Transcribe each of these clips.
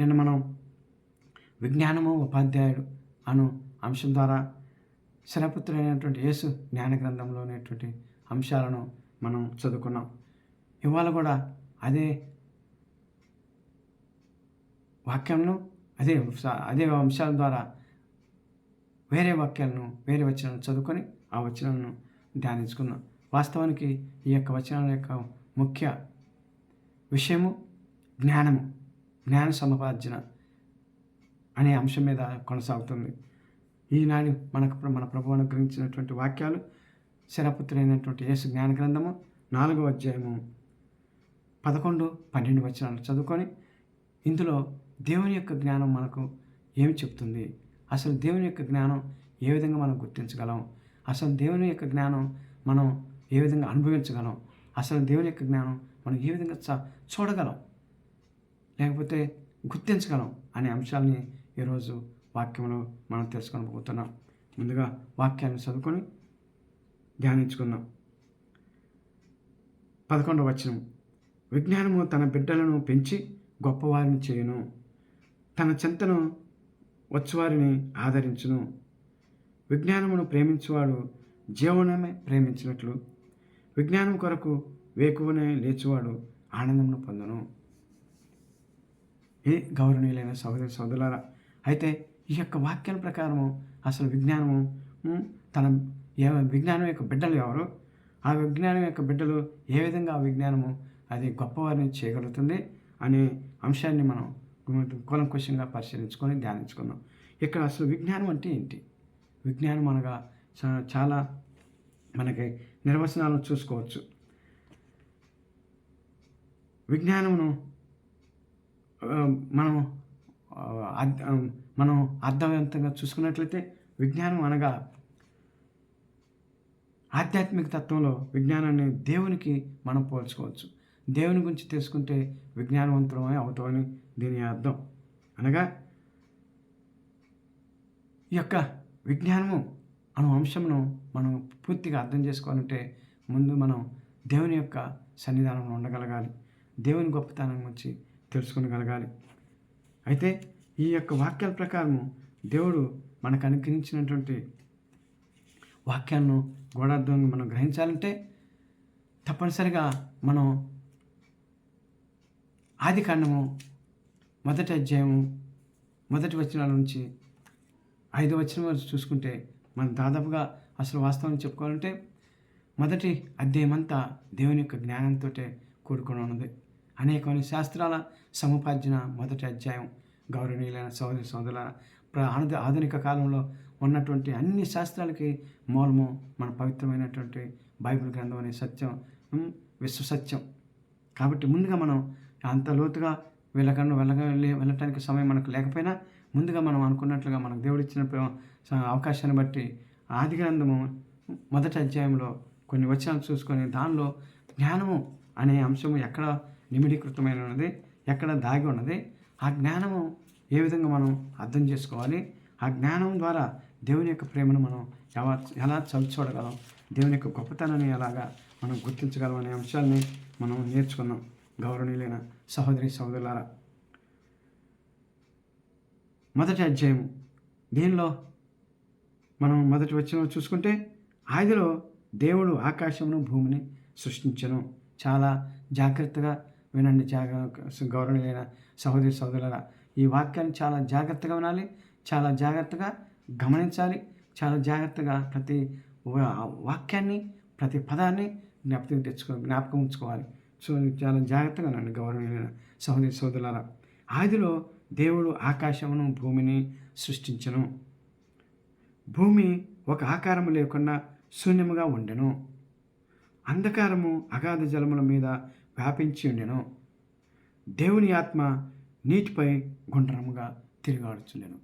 నిన్న మనం విజ్ఞానము ఉపాధ్యాయుడు అను అంశం ద్వారా శరపుత్రుడైనటువంటి యేసు జ్ఞాన గ్రంథంలో అనేటువంటి అంశాలను మనం చదువుకున్నాం. ఇవాళ కూడా అదే వాక్యంను అదే అదే అంశాల ద్వారా వేరే వాక్యాలను వేరే వచనాలను చదువుకొని ఆ వచనాలను ధ్యానించుకుందాం వాస్తవానికి ఈ యొక్క వచనాల యొక్క ముఖ్య విషయము జ్ఞానము. జ్ఞాన సముపార్జన అనే అంశం మీద కొనసాగుతుంది. ఈనాడు మనకు మన ప్రభు అనుగ్రహించినటువంటి వాక్యాలు శరపుత్రుడైనటువంటి యేసు జ్ఞాన గ్రంథము నాలుగో అధ్యాయము పదకొండు పన్నెండు వచనాలు చదువుకొని ఇందులో దేవుని యొక్క జ్ఞానం మనకు ఏమి చెప్తుంది? అసలు దేవుని యొక్క జ్ఞానం ఏ విధంగా మనం గుర్తించగలం? అసలు దేవుని యొక్క జ్ఞానం మనం ఏ విధంగా అనుభవించగలం? అసలు దేవుని యొక్క జ్ఞానం మనం ఏ విధంగా చ చూడగలం? లేకపోతే గుర్తించగలం అనే అంశాలని ఈరోజు వాక్యంలో మనం తెలుసుకొనబోతున్నాం ముందుగా వాక్యాన్ని చదువుకొని ధ్యానించుకుందాం. పదకొండవ వచనం. విజ్ఞానము తన బిడ్డలను పెంచి గొప్పవారిని చేయను. తన చింతను వచ్చువారిని ఆదరించును. విజ్ఞానమును ప్రేమించువాడు జీవనమే ప్రేమించినట్లు. విజ్ఞానం కొరకు వేకువనే లేచువాడు ఆనందమును పొందను. ఏ గౌరవనీయులైన సహోదరి సోదరులారా అయితే ఈ యొక్క వాక్యాల ప్రకారము అసలు విజ్ఞానము తన ఏ విజ్ఞానం యొక్క బిడ్డలు ఎవరు ఆ విజ్ఞానం యొక్క బిడ్డలు ఏ విధంగా ఆ విజ్ఞానము అది గొప్పవారిని చేయగలుగుతుంది అనే అంశాన్ని మనం కూలంకుశంగా పరిశీలించుకొని ధ్యానించుకుందాం. ఇక్కడ అసలు విజ్ఞానం అంటే ఏంటి? విజ్ఞానం అనగా చాలా మనకి నిర్వచనాలను చూసుకోవచ్చు. విజ్ఞానమును మనం మనం అర్థవంతంగా చూసుకున్నట్లయితే విజ్ఞానం అనగా ఆధ్యాత్మిక తత్వంలో విజ్ఞానాన్ని దేవునికి మనం పోల్చుకోవచ్చు. దేవుని గురించి తెలుసుకుంటే విజ్ఞానవంతులమై అవుతామని దీని అర్థం. అనగా ఈ యొక్క విజ్ఞానము అను అంశమును మనం పూర్తిగా అర్థం చేసుకోవాలంటే ముందు మనం దేవుని యొక్క సన్నిధానంలో ఉండగలగాలి. దేవుని గొప్పతనం గురించి తెలుసుకొనగలగాలి అయితే ఈ యొక్క వాక్యాల ప్రకారము దేవుడు మనకు అనుగ్రహించినటువంటి వాక్యాలను గోడార్థంగా మనం గ్రహించాలంటే తప్పనిసరిగా మనం ఆది కాండము మొదటి అధ్యాయము మొదటి వచనాల నుంచి ఐదు వచనం వరకు చూసుకుంటే మనం దాదాపుగా అసలు వాస్తవం చెప్పుకోవాలంటే మొదటి అధ్యాయం అంతా దేవుని యొక్క జ్ఞానంతో కూడుకొని ఉన్నది. అనేకమైన శాస్త్రాల సముపార్జన మొదటి అధ్యాయం గౌరవనీయులైన సోదరి సోదరుల ప్ర ఆధునిక కాలంలో ఉన్నటువంటి అన్ని శాస్త్రాలకి మూలము మన పవిత్రమైనటువంటి బైబిల్ గ్రంథం అనే సత్యం విశ్వసత్యం. విశ్వ సత్యం కాబట్టి ముందుగా మనం అంత లోతుగా వెళ్ళకుండా వెళ్ళగా వెళ్ళి- వెళ్ళటానికి సమయం మనకు లేకపోయినా ముందుగా మనం అనుకున్నట్లుగా మనకు దేవుడు ఇచ్చిన ప్ర- అవకాశాన్ని బట్టి ఆది గ్రంథము మొదటి అధ్యాయంలో కొన్ని వచనాలు చూసుకొని దానిలో జ్ఞానము అనే అంశము ఎక్కడ నిమిడీకృతమైన ఉన్నది ఎక్కడ దాగి ఉన్నది ఆ జ్ఞానము ఏ విధంగా మనం అర్థం చేసుకోవాలి ఆ జ్ఞానం ద్వారా దేవుని యొక్క ప్రేమను మనం ఎలా ఎలా చవి చూడగలం దేవుని యొక్క గొప్పతనాన్ని ఎలాగా మనం గుర్తించగలం అనే అంశాలని మనం నేర్చుకున్నాం. గౌరవనీయులైన సహోదరి సహోదరులారా మొదటి అధ్యాయం దీనిలో మనం మొదటి వచ్చిన చూసుకుంటే ఆదిలో దేవుడు ఆకాశమును భూమిని సృష్టించను. చాలా జాగ్రత్తగా వినండి జాగ్రత్త గౌరవనీయులైన సహోదరి సహోదరులారా ఈ వాక్యాన్ని చాలా జాగ్రత్తగా వినాలి చాలా జాగ్రత్తగా గమనించాలి చాలా జాగ్రత్తగా ప్రతి వాక్యాన్ని ప్రతి పదాన్ని జ్ఞాపకం తెచ్చుకో జ్ఞాపకం ఉంచుకోవాలి. సో చాలా జాగ్రత్తగా నన్ను గౌరవమైన సహోదరి సోదరులారా ఆదిలో దేవుడు ఆకాశమును భూమిని సృష్టించను. భూమి ఒక ఆకారము లేకుండా శూన్యముగా ఉండెను. అంధకారము అగాధ జలముల మీద వ్యాపించి ఉండెను దేవుని ఆత్మ నీటిపై గుండ్రముగా తిరిగాడుచుండెను.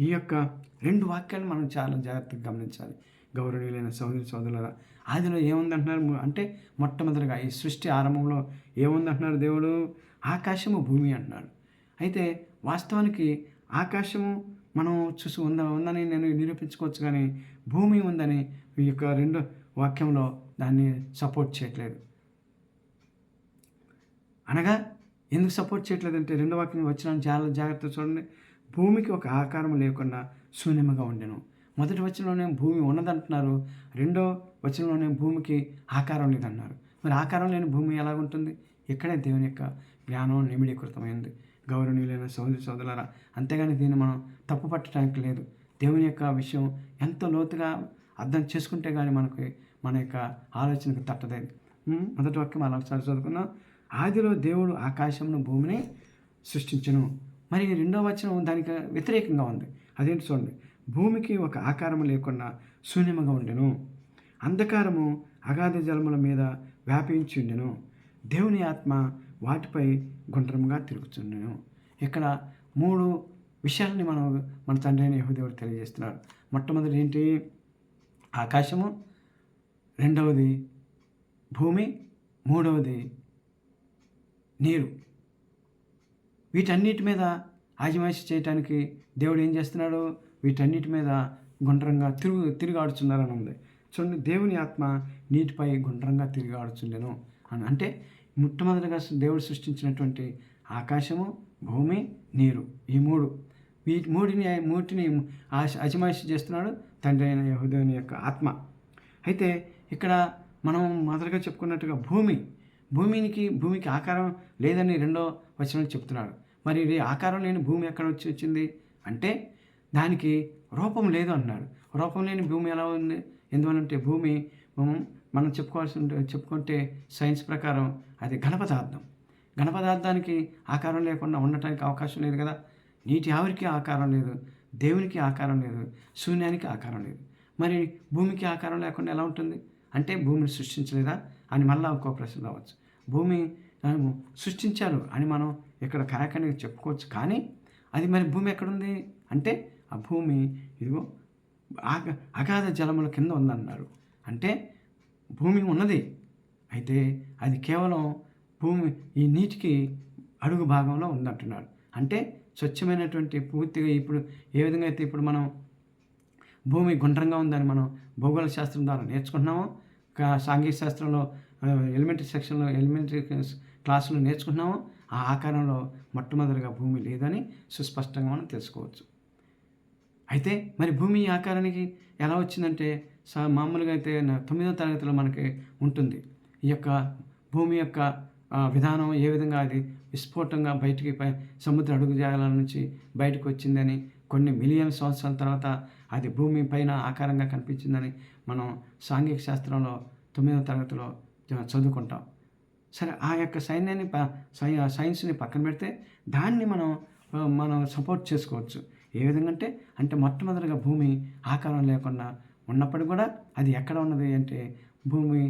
ఈ యొక్క రెండు వాక్యాలు మనం చాలా జాగ్రత్తగా గమనించాలి. గౌరవనీయులైన సోదరి సోదరుల ఆదిలో ఏముందంటున్నారు? అంటే మొట్టమొదటిగా ఈ సృష్టి ఆరంభంలో ఏముందంటున్నారు దేవుడు? ఆకాశము భూమి అంటున్నాడు. అయితే వాస్తవానికి ఆకాశము మనం చూసి ఉందా? ఉందని నేను నిరూపించుకోవచ్చు కానీ భూమి ఉందని ఈ యొక్క రెండు వాక్యంలో దాన్ని సపోర్ట్ చేయట్లేదు. అనగా ఎందుకు సపోర్ట్ చేయట్లేదంటే రెండో వాక్యం వచ్చిన చాలా జాగ్రత్త చూడండి. భూమికి ఒక ఆకారం లేకుండా శూన్యముగా ఉండెను. మొదటి వచనంలోనే భూమి ఉన్నదంటున్నారు. రెండో వచనంలోనే భూమికి ఆకారం లేదన్నారు. మరి ఆకారం లేని భూమి ఎలా ఉంటుంది ఇక్కడే దేవుని యొక్క జ్ఞానం నిమిడీకృతమైంది. గౌరవనీయులైన సోదరి సోదరులారా అంతేగాని దీన్ని మనం తప్పు పట్టడానికి లేదు. దేవుని యొక్క విషయం ఎంత లోతుగా అర్థం చేసుకుంటే కానీ మనకి మన యొక్క ఆలోచనకు తట్టదేది మొదటి వాక్యం అలా ఒకసారి చదువుకుందాం. ఆదిలో దేవుడు ఆకాశమును భూమిని సృష్టించను. మరి రెండో వచనం దానికి వ్యతిరేకంగా ఉంది. అదేంటి చూడండి. భూమికి ఒక ఆకారం లేకుండా శూన్యముగా ఉండెను. అంధకారము అగాధ జలముల మీద వ్యాపించి ఉండెను. దేవుని ఆత్మ వాటిపై గుండ్రముగా తిరుగుతుండెను ఇక్కడ మూడు విషయాలని మనం మన తండ్రి అయిన యహోదేవుడు తెలియజేస్తున్నాడు. మొట్టమొదటి ఏంటి? ఆకాశము. రెండవది భూమి. మూడవది నీరు. వీటన్నిటి మీద ఆజమాయిషి చేయటానికి దేవుడు ఏం చేస్తున్నాడు? వీటన్నిటి మీద గుండ్రంగా తిరుగు తిరిగాడుచున్నారని ఉంది. చూడండి దేవుని ఆత్మ నీటిపై గుండ్రంగా తిరిగాడుచుండెను. అని అంటే మొట్టమొదటిగా దేవుడు సృష్టించినటువంటి ఆకాశము భూమి నీరు ఈ మూడు. వీటి మూడిని మూటిని అజమాయిషి చేస్తున్నాడు తండ్రి అయిన యహోదేవుని యొక్క ఆత్మ. అయితే ఇక్కడ మనం మొదటగా చెప్పుకున్నట్టుగా భూమి భూమికి భూమికి ఆకారం లేదని రెండో వచనం చెప్తున్నాడు. మరి ఇది ఆకారం లేని భూమి ఎక్కడ వచ్చి వచ్చింది? అంటే దానికి రూపం లేదు అన్నాడు. రూపం లేని భూమి ఎలా ఉంది? ఎందువలంటే భూమి మనం చెప్పుకోవాల్సి ఉంటే చెప్పుకుంటే సైన్స్ ప్రకారం అది ఘనపదార్థం. ఘనపదార్థానికి ఆకారం లేకుండా ఉండటానికి అవకాశం లేదు కదా. నీటి ఆవిరికి ఆకారం లేదు దేవునికి ఆకారం లేదు శూన్యానికి ఆకారం లేదు. మరి భూమికి ఆకారం లేకుండా ఎలా ఉంటుంది? అంటే భూమిని సృష్టించలేదా? అని మళ్ళీ ఇంకో ప్రశ్న రావచ్చు. భూమి సృష్టించారు అని మనం ఇక్కడ కరాకని చెప్పుకోవచ్చు. కానీ అది మరి భూమి ఎక్కడుంది? అంటే ఆ భూమి ఇదిగో ఆగ అగాధ జలముల కింద ఉందన్నారు. అంటే భూమి ఉన్నది. అయితే అది కేవలం భూమి ఈ నీటికి అడుగు భాగంలో ఉందంటున్నాడు అంటే స్వచ్ఛమైనటువంటి పూర్తిగా ఇప్పుడు ఏ విధంగా అయితే ఇప్పుడు మనం భూమి గుండ్రంగా ఉందని మనం భూగోళ శాస్త్రం ద్వారా నేర్చుకుంటున్నామో సాంఘిక శాస్త్రంలో ఎలిమెంటరీ సెక్షన్లో ఎలిమెంటరీ క్లాసులు నేర్చుకుంటున్నామో ఆ ఆకారంలో మొట్టమొదటిగా భూమి లేదని సుస్పష్టంగా మనం తెలుసుకోవచ్చు. అయితే మరి భూమి ఈ ఆకారానికి ఎలా వచ్చిందంటే సా మామూలుగా అయితే తొమ్మిదో తరగతిలో మనకి ఉంటుంది. ఈ యొక్క భూమి యొక్క విధానం ఏ విధంగా అది విస్ఫోటంగా బయటికి సముద్ర అడుగు జాగాల నుంచి బయటకు వచ్చిందని కొన్ని మిలియన్ సంవత్సరాల తర్వాత అది భూమి పైన ఆకారంగా కనిపించిందని మనం సాంఘిక శాస్త్రంలో తొమ్మిదవ తరగతిలో చదువుకుంటాం. సరే ఆ యొక్క సైన్యాన్ని సైన్స్ని పక్కన పెడితే దాన్ని మనం మనం సపోర్ట్ చేసుకోవచ్చు. ఏ విధంగా అంటే అంటే మొట్టమొదటిగా భూమి ఆకారం లేకుండా ఉన్నప్పటికీ కూడా అది ఎక్కడ ఉన్నది అంటే భూమి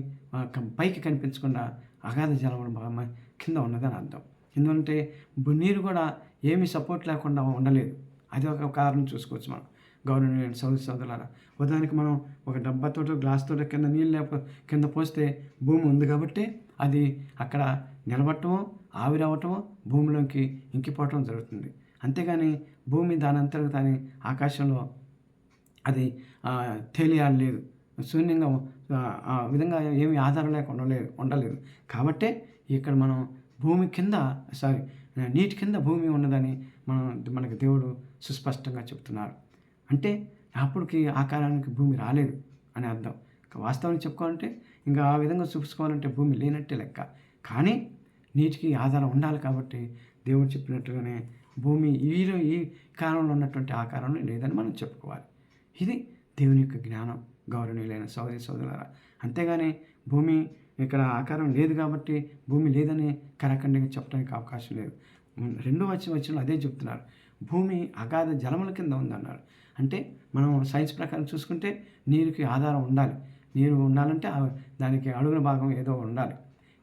పైకి కనిపించకుండా అగాధ జలం బాగా కింద ఉన్నదని అర్థం. ఎందుకంటే నీరు కూడా ఏమీ సపోర్ట్ లేకుండా ఉండలేదు. అది ఒక కారణం చూసుకోవచ్చు మనం. గవర్నమెంట్ సౌదీ సోదరులారా ఉదాహరణకి మనం ఒక డబ్బాతోటో గ్లాస్తో కింద నీళ్ళు లేక కింద పోస్తే భూమి ఉంది కాబట్టి అది అక్కడ నిలబట్టడం ఆవిరవటం భూమిలోకి ఇంకిపోవటం జరుగుతుంది. అంతేగాని భూమి దాని అంతటా దాని ఆకాశంలో అది ఆ, తేలియాలి లేదు శూన్యంగా ఆ, విధంగా ఏమి ఆధారం లేకుండా లేదు ఉండలేదు. కాబట్టే ఇక్కడ మనం భూమి కింద సారీ నీటి కింద భూమి ఉన్నదని మనం మనకి దేవుడు సుస్పష్టంగా చెప్తున్నారు. అంటే అప్పటికి ఆకారానికి భూమి రాలేదు అని అర్థం. వాస్తవానికి చెప్పుకోవాలంటే ఇంకా ఆ విధంగా చూసుకోవాలంటే భూమి లేనట్టే లెక్క. కానీ నీటికి ఆధారం ఉండాలి కాబట్టి దేవుడు చెప్పినట్టుగానే భూమి ఈ ఈ కాలంలో ఉన్నటువంటి ఆకారంలో లేదని మనం చెప్పుకోవాలి. ఇది దేవుని యొక్క జ్ఞానం గౌరవనీయులైన సోదరి సోదరులారా. అంతేగాని భూమి ఇక్కడ ఆకారం లేదు కాబట్టి భూమి లేదని కరఖండిగా చెప్పడానికి అవకాశం లేదు. రెండో వచ్చిన వచ్చిన అదే చెప్తున్నారు. భూమి అగాధ జలముల కింద ఉందన్నారు అంటే మనం సైన్స్ ప్రకారం చూసుకుంటే నీరుకి ఆధారం ఉండాలి. నీరు ఉండాలంటే ఆ- దానికి అడుగున భాగం ఏదో ఉండాలి.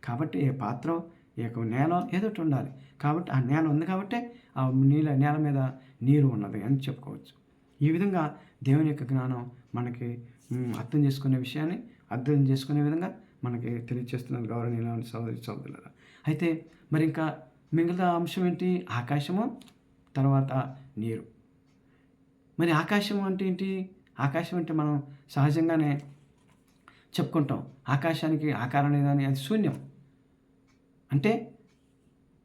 కాబట్టి ఏ పాత్ర ఈ యొక్క నేల ఏదో ఉండాలి. కాబట్టి ఆ నేల ఉంది కాబట్టి ఆ నీళ్ళ నేల మీద నీరు ఉన్నది అని చెప్పుకోవచ్చు. ఈ విధంగా దేవుని యొక్క జ్ఞానం మనకి అర్థం చేసుకునే విషయాన్ని అర్థం చేసుకునే విధంగా మనకి తెలియజేస్తున్నారు గౌరవనీయులైన సోదరి సోదరులరా అయితే మరి ఇంకా మిగతా అంశం ఏంటి? ఆకాశము తర్వాత నీరు. మరి ఆకాశం అంటే ఏంటి? ఆకాశం అంటే మనం సహజంగానే చెప్పుకుంటాం. ఆకాశానికి ఆకారం లేదని అది శూన్యం. అంటే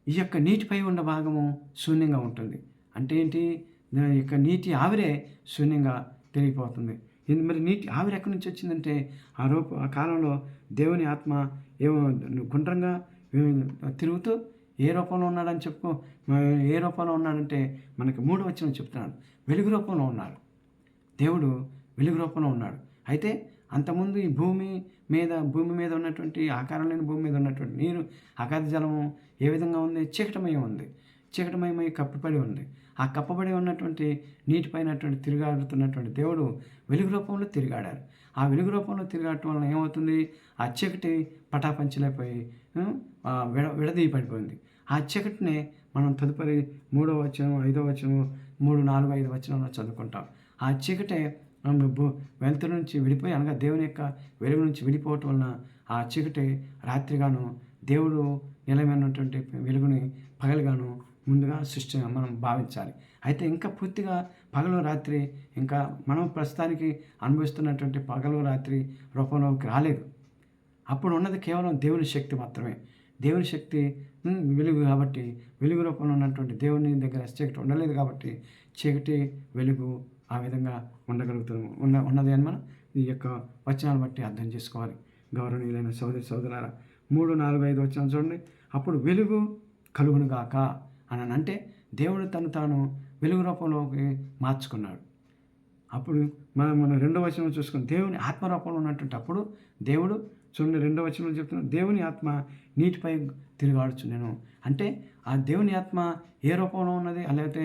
ఈ యొక్క నీటిపై ఉన్న భాగము శూన్యంగా ఉంటుంది. అంటే ఏంటి? దాని యొక్క నీటి ఆవిరే శూన్యంగా తిరిగిపోతుంది. ఇది మరి నీటి ఆవిరి ఎక్కడి నుంచి వచ్చిందంటే ఆ రూప ఆ కాలంలో దేవుని ఆత్మ ఏమో గుండ్రంగా తిరుగుతూ ఏ రూపంలో ఉన్నాడని చెప్పుకో ఏ రూపంలో ఉన్నాడంటే మనకి మూడు వచ్చిన చెప్తున్నాడు. వెలుగు రూపంలో ఉన్నాడు. దేవుడు వెలుగు రూపంలో ఉన్నాడు. అయితే అంతకుముందు ఈ భూమి మీద భూమి మీద ఉన్నటువంటి ఆకారం లేని భూమి మీద ఉన్నటువంటి నీరు అగాధ జలము ఏ విధంగా ఉంది? చీకటమయం ఉంది. చీకటమయమై కప్పబడి ఉంది. ఆ కప్పబడి ఉన్నటువంటి నీటిపైనటువంటి తిరిగాడుతున్నటువంటి దేవుడు వెలుగు రూపంలో తిరిగాడారు ఆ వెలుగు రూపంలో తిరిగాడటం వలన ఏమవుతుంది? ఆ చీకటి పటాపంచలైపోయి విడ విడదీయ పడిపోయింది ఆ చీకటినే మనం తదుపరి మూడో వచనం ఐదో వచనం మూడు నాలుగు ఐదు వచనంలో చదువుకుంటాం. ఆ చీకటే మనం భూ- వెలుతురు నుంచి విడిపోయి అనగా దేవుని యొక్క వెలుగు నుంచి విడిపోవటం వలన ఆ చీకటి రాత్రిగాను దేవుడు నిలమైనటువంటి వెలుగుని పగలుగాను ముందుగా సృష్టి మనం భావించాలి. అయితే ఇంకా పూర్తిగా పగలు రాత్రి ఇంకా మనం ప్రస్తుతానికి అనుభవిస్తున్నటువంటి పగలు రాత్రి రూపంలోకి రాలేదు. అప్పుడు ఉన్నది కేవలం దేవుని శక్తి మాత్రమే. దేవుని శక్తి వెలుగు కాబట్టి వెలుగు రూపంలో ఉన్నటువంటి దేవుని దగ్గర చీకటి ఉండలేదు కాబట్టి చీకటి వెలుగు ఆ విధంగా ఉండగలుగుతాము ఉన్న ఉన్నది అని మనం ఈ యొక్క వచనాలు బట్టి అర్థం చేసుకోవాలి. గౌరవనీయులైన సోదరి సోదరుల మూడు నాలుగు ఐదు వచ్చిన చూడండి. అప్పుడు వెలుగు కలుగునుగాక అని అంటే దేవుడు తను తాను వెలుగు రూపంలోకి మార్చుకున్నాడు. అప్పుడు మనం మన రెండో వచనం చూసుకుని దేవుని ఆత్మరూపంలో ఉన్నటువంటి అప్పుడు దేవుడు చూడండి రెండో వచనంలో చెప్తున్నాను దేవుని ఆత్మ నీటిపై తిరిగాడుచు నేను. అంటే ఆ దేవుని ఆత్మ ఏ రూపంలో ఉన్నది? లేకపోతే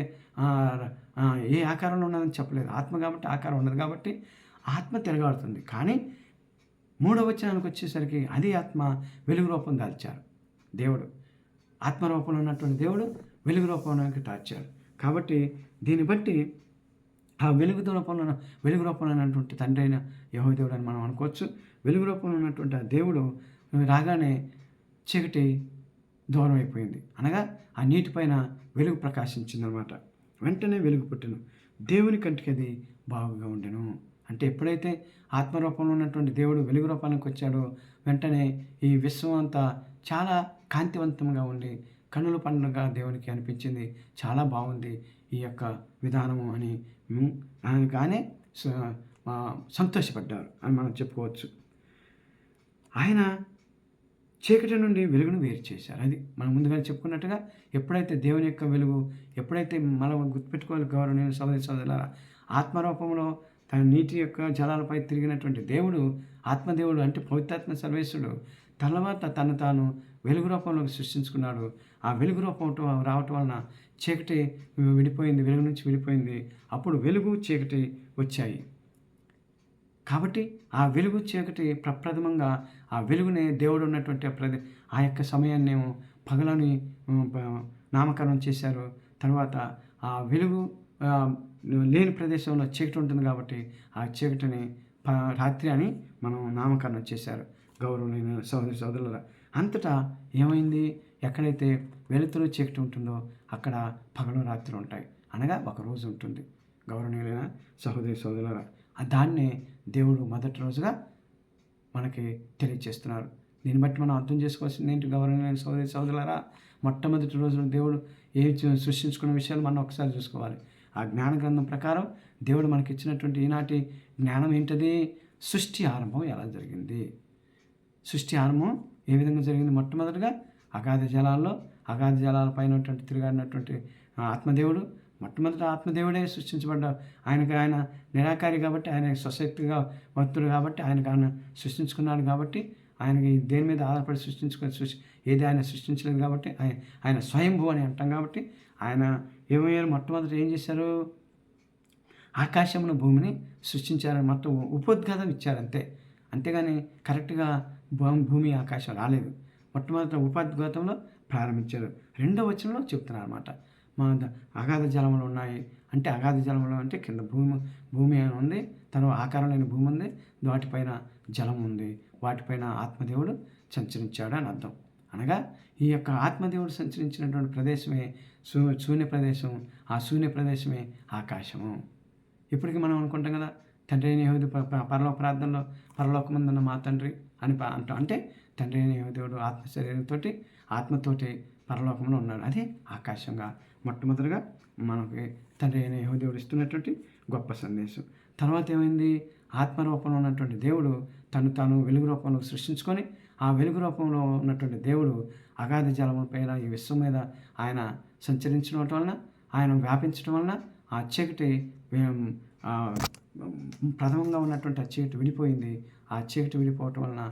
ఏ ఆకారంలో ఉన్నదని చెప్పలేదు. ఆత్మ కాబట్టి ఆకారం ఉన్నది కాబట్టి ఆత్మ తిరగాడుతుంది. కానీ మూడవ వచనానికి వచ్చేసరికి అదే ఆత్మ వెలుగు రూపం దాల్చారు. దేవుడు ఆత్మరూపంలో ఉన్నటువంటి దేవుడు వెలుగు రూపంలోకి దాల్చాడు కాబట్టి దీన్ని బట్టి ఆ వెలుగు రూపంలో వెలుగు రూపంలో ఉన్నటువంటి తండ్రి అయిన యహో దేవుడు అని మనం అనుకోవచ్చు. వెలుగు రూపంలో ఉన్నటువంటి ఆ దేవుడు రాగానే చీకటి దూరం అయిపోయింది. అనగా ఆ నీటిపైన వెలుగు ప్రకాశించిందనమాట. వెంటనే వెలుగు పుట్టను. దేవుని కంటికి అది బాగుగా ఉండెను. అంటే ఎప్పుడైతే ఆత్మరూపంలో ఉన్నటువంటి దేవుడు వెలుగు రూపానికి వచ్చాడో వెంటనే ఈ విశ్వం అంతా చాలా కాంతివంతంగా ఉండి కన్నుల పండుగ దేవునికి అనిపించింది. చాలా బాగుంది ఈ యొక్క విధానము అని. అనగానే స- సంతోషపడ్డారు అని మనం చెప్పుకోవచ్చు. ఆయన చీకటి నుండి వెలుగును వేరు చేశారు. అది మనం ముందుగానే చెప్పుకున్నట్టుగా ఎప్పుడైతే దేవుని యొక్క వెలుగు ఎప్పుడైతే మనం గుర్తుపెట్టుకోవాలి గౌరవనీయ సోదరి సోదరులారా ఆత్మరూపంలో తన నీటి యొక్క జలాలపై తిరిగినటువంటి దేవుడు ఆత్మదేవుడు అంటే పవిత్రాత్మ సర్వేశ్వరుడు తర్వాత తను తాను వెలుగు రూపంలోకి సృష్టించుకున్నాడు. ఆ వెలుగు రూపం రావటం వలన చీకటి విడిపోయింది వెలుగు నుంచి విడిపోయింది. అప్పుడు వెలుగు చీకటి వచ్చాయి. కాబట్టి ఆ వెలుగు చీకటి ప్రప్రథమంగా ఆ వెలుగునే దేవుడు ఉన్నటువంటి ప్రది ఆ యొక్క సమయాన్నేమో పగలని నామకరణం చేశారు. తర్వాత ఆ వెలుగు లేని ప్రదేశంలో చీకటి ఉంటుంది కాబట్టి ఆ చీకటిని ప- రాత్రి అని మనం నామకరణం చేశారు. గౌరవమైన సోదరి సోదరుల అంతటా ఏమైంది? ఎక్కడైతే వెలుతురు చీకటి ఉంటుందో అక్కడ పగలు రాత్రి ఉంటాయి. అనగా ఒక రోజు ఉంటుంది. గౌరవనీయులైన సహోదరి సోదరుల దాన్నే దేవుడు మొదటి రోజుగా మనకి తెలియజేస్తున్నారు. దీన్ని బట్టి మనం అర్థం చేసుకోవాల్సింది ఏంటి? గౌరవమైన సోదరి సోదరులారా మొట్టమొదటి రోజున దేవుడు ఏ సృష్టించుకున్న విషయాలు మనం ఒకసారి చూసుకోవాలి. ఆ జ్ఞాన గ్రంథం ప్రకారం దేవుడు మనకి ఇచ్చినటువంటి ఈనాటి జ్ఞానం ఏంటది? సృష్టి ఆరంభం ఎలా జరిగింది? సృష్టి ఆరంభం ఏ విధంగా జరిగింది? మొట్టమొదటిగా అగాధ జలాల్లో అగాధ జలాల పైన తిరిగాడినటువంటి ఆత్మదేవుడు మొట్టమొదట ఆత్మదేవుడే సృష్టించబడ్డాడు ఆయనకు ఆయన నిరాకారి కాబట్టి ఆయన స్వశక్తిగా భక్తుడు కాబట్టి ఆయనకు ఆయన సృష్టించుకున్నాడు కాబట్టి ఆయనకి దేని మీద ఆధారపడి సృష్టించుకొని సృష్టి ఏది ఆయన సృష్టించలేదు కాబట్టి ఆయన ఆయన స్వయంభూ అని అంటాం కాబట్టి ఆయన ఏమయ్యారు మొట్టమొదట ఏం చేశారు? ఆకాశమును భూమిని సృష్టించారని మొత్తం ఉపోద్ఘాతం ఇచ్చారు అంతే. అంతేగాని కరెక్ట్గా భూ- భూమి ఆకాశం రాలేదు. మొట్టమొదట ఉపోద్ఘాతంలో ప్రారంభించారు. రెండో వచనంలో చెప్తున్నారు అనమాట మా ద- అగాధ జలములు ఉన్నాయి. అంటే అగాధ జలములు అంటే కింద భూమి భూమి అని ఉంది. తను ఆకారం లేని భూమి ఉంది. వాటిపైన జలం ఉంది. వాటిపైన ఆత్మదేవుడు సంచరించాడు అని అర్థం. అనగా ఈ యొక్క ఆత్మదేవుడు సంచరించినటువంటి ప్రదేశమే శూ శూన్య ప్రదేశం. ఆ శూన్య ప్రదేశమే ఆకాశము. ఇప్పటికీ మనం అనుకుంటాం కదా తండ్రి అయిన యెహోవా పరలోక ప్రార్థనలో పరలోకమందున్న మా తండ్రి అని అంటాం. అంటే తండ్రి అయిన యెహోవా ఆత్మ శరీరంతో ఆత్మతోటి పరలోకంలో ఉన్నాడు. అదే ఆకాశంగా మొట్టమొదటిగా మనకి తండ్రి అయిన యెహోదేవుడు ఇస్తున్నటువంటి గొప్ప సందేశం. తర్వాత ఏమైంది? ఆత్మరూపంలో ఉన్నటువంటి దేవుడు తను తాను వెలుగు రూపంలో సృష్టించుకొని ఆ వెలుగు రూపంలో ఉన్నటువంటి దేవుడు అగాధ జలముల పైన ఈ విశ్వం మీద ఆయన సంచరించడం వలన ఆయన వ్యాపించడం వలన ఆ చీకటి ప్రథమంగా ఉన్నటువంటి ఆ చీకటి విడిపోయింది. ఆ చీకటి విడిపోవటం వలన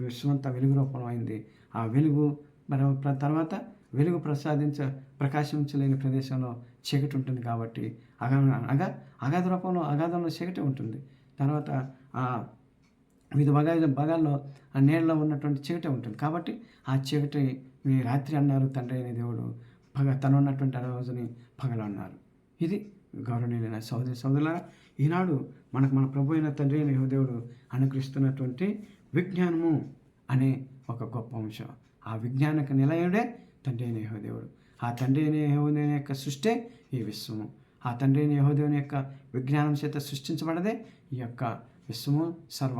విశ్వమంతా వెలుగు రూపంలో అయింది. ఆ వెలుగు మరి తర్వాత వెలుగు ప్రసాదించ ప్రకాశించలేని ప్రదేశంలో చీకటి ఉంటుంది కాబట్టి అగా అగా అగాధ రూపంలో అగాధంలో చీకటి ఉంటుంది. తర్వాత ఆ వివిధ భాగా భాగాల్లో ఆ నీళ్ళలో ఉన్నటువంటి చీకటి ఉంటుంది. కాబట్టి ఆ చీకటి మీ రాత్రి అన్నారు తండ్రి అయిన దేవుడు పగ తను ఉన్నటువంటి ఆ రోజుని పగలు అన్నారు. ఇది గౌరవనీయులైన సోదరి సోదరులారా ఈనాడు మనకు మన ప్రభు అయిన తండ్రి అయిన దేవుడు అనుగ్రహిస్తున్నటువంటి విజ్ఞానము అనే ఒక గొప్ప అంశం. ఆ విజ్ఞానక నిలయుడే తండ్రి అయిన దేవుడు. ఆ తండ్రి అయిన యహోదేవుని యొక్క సృష్టి ఈ విశ్వము. ఆ తండ్రి అయిన యహోదేవుని యొక్క విజ్ఞానం చేత సృష్టించబడదే ఈ యొక్క విశ్వము. సర్వ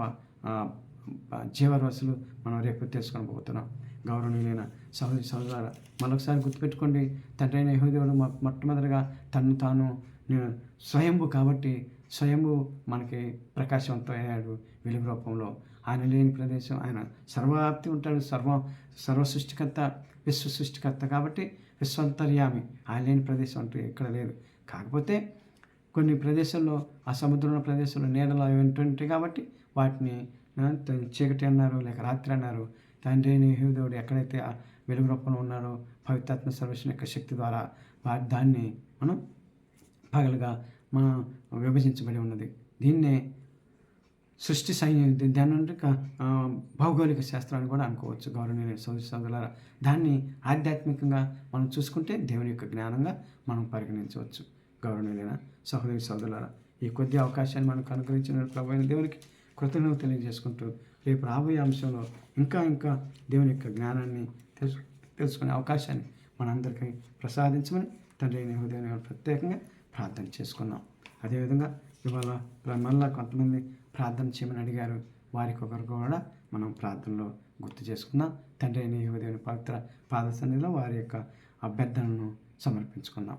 జీవరాశులు మనం రేపు తెలుసుకొని పోతున్నాం. గౌరవనీయులైన సహోదరి సహోదర మరొకసారి గుర్తుపెట్టుకోండి తండ్రి అయిన యహోదేవుడు మొట్టమొదటిగా తను తాను నేను స్వయంభు కాబట్టి స్వయంభు మనకి ప్రకాశవంతం అయ్యాడు వెలుగు రూపంలో. ఆయన లేని ప్రదేశం ఆయన సర్వవ్యాప్తి ఉంటాడు సర్వ సర్వ సృష్టికర్త విశ్వ సృష్టికర్త కాబట్టి విశ్వంతర్యామి. ఆయన లేని ప్రదేశం అంటూ ఎక్కడ లేదు. కాకపోతే కొన్ని ప్రదేశాల్లో ఆ సముద్రంలో ప్రదేశంలో నీడలు అవి ఉంటుంటాయి కాబట్టి వాటిని చీకటి అన్నారు లేక రాత్రి అన్నారు. తండ్రి అయిన ఎక్కడైతే వెలుగు రూపంలో ఉన్నారో పవిత్రాత్మ సర్వేషన్ యొక్క శక్తి ద్వారా వా- దాన్ని మనం పగలుగా మనం విభజించబడి ఉన్నది. దీన్నే సృష్టి సైన్య దాని నుండి భౌగోళిక శాస్త్రాన్ని కూడా అనుకోవచ్చు. గౌరవనీయ సోదరి సోదరులారా దాన్ని ఆధ్యాత్మికంగా మనం చూసుకుంటే దేవుని యొక్క జ్ఞానంగా మనం పరిగణించవచ్చు. గౌరవనీయులైన సహోదరి సోదరులారా ఈ కొద్ది అవకాశాన్ని మనకు అనుగ్రహించిన ప్రభు దేవునికి కృతజ్ఞత తెలియజేసుకుంటూ రేపు రాబోయే అంశంలో ఇంకా ఇంకా దేవుని యొక్క జ్ఞానాన్ని తెలుసు తెలుసుకునే అవకాశాన్ని మనందరికీ ప్రసాదించమని తండ్రి అయిన ప్రత్యేకంగా ప్రార్థన చేసుకున్నాం. అదేవిధంగా ఇవాళ ప్ర- కొంతమంది ప్రార్థన చేయమని అడిగారు. వారికి ఒకరు కూడా మనం ప్రార్థనలో గుర్తు చేసుకుందాం. తండ్రి అయిన యువదేవుని పవిత్ర పాద సన్నిధిలో వారి యొక్క అభ్యర్థనను సమర్పించుకుందాం.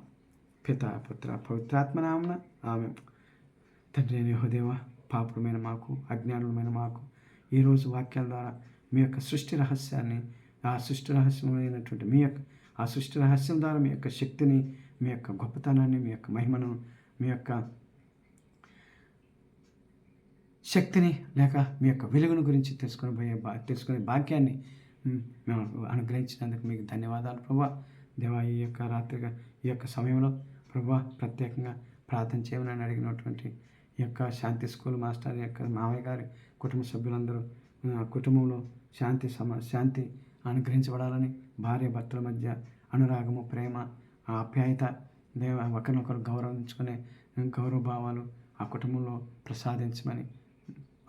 పిత పుత్ర పవిత్రాత్మనామన ఆమె తండ్రి అయిన యువదేవ పాపులమైన మాకు అజ్ఞానులమైన మాకు ఈరోజు వాక్యాల ద్వారా మీ యొక్క సృష్టి రహస్యాన్ని ఆ సృష్టి రహస్యమైనటువంటి మీ యొక్క ఆ సృష్టి రహస్యం ద్వారా మీ యొక్క శక్తిని మీ యొక్క గొప్పతనాన్ని మీ యొక్క మహిమను మీ యొక్క శక్తిని లేక మీ యొక్క వెలుగును గురించి తెలుసుకుని పోయే బా తెలుసుకునే భాగ్యాన్ని మేము అనుగ్రహించినందుకు మీకు ధన్యవాదాలు ప్రభా. దేవా ఈ యొక్క రాత్రిగా ఈ యొక్క సమయంలో ప్రభా ప్రత్యేకంగా ప్రార్థన చేయమని అడిగినటువంటి ఈ యొక్క శాంతి స్కూల్ మాస్టర్ యొక్క మామయ్య గారి కుటుంబ సభ్యులందరూ ఆ, కుటుంబంలో శాంతి సమ శాంతి అనుగ్రహించబడాలని భార్య భర్తల మధ్య అనురాగము ప్రేమ ఆప్యాయత దేవ ఒకరినొకరు గౌరవించుకునే గౌరవ భావాలు ఆ కుటుంబంలో ప్రసాదించమని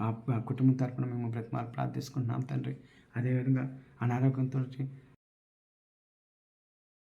ఆ కుటుంబం తరపున మేము బ్రతిమాలు ప్రార్థిస్తున్నాం తండ్రి. అదేవిధంగా అనారోగ్యంతో